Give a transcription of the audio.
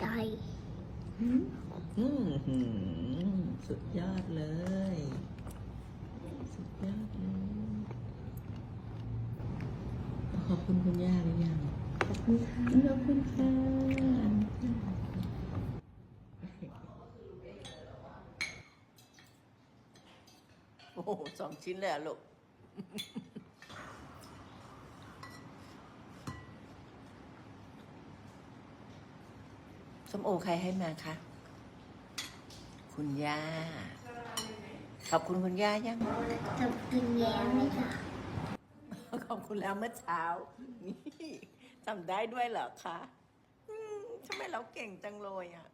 ใจ สุดยอดเลย สุดยอดเลย ขอบคุณคุณย่าหรือยัง ขอบคุณค่ะ ขอบคุณค่ะโอ้สองชิ้นเลยลูก ส้มโอใครให้มาคะ คุณย่า ขอบคุณคุณย่ายัง ขอบคุณแย้มไหมคะขอบคุณแล้วเมื่อเช้า นี่จำได้ด้วยเหรอคะอืมทำไมเราเก่งจังเลยอะ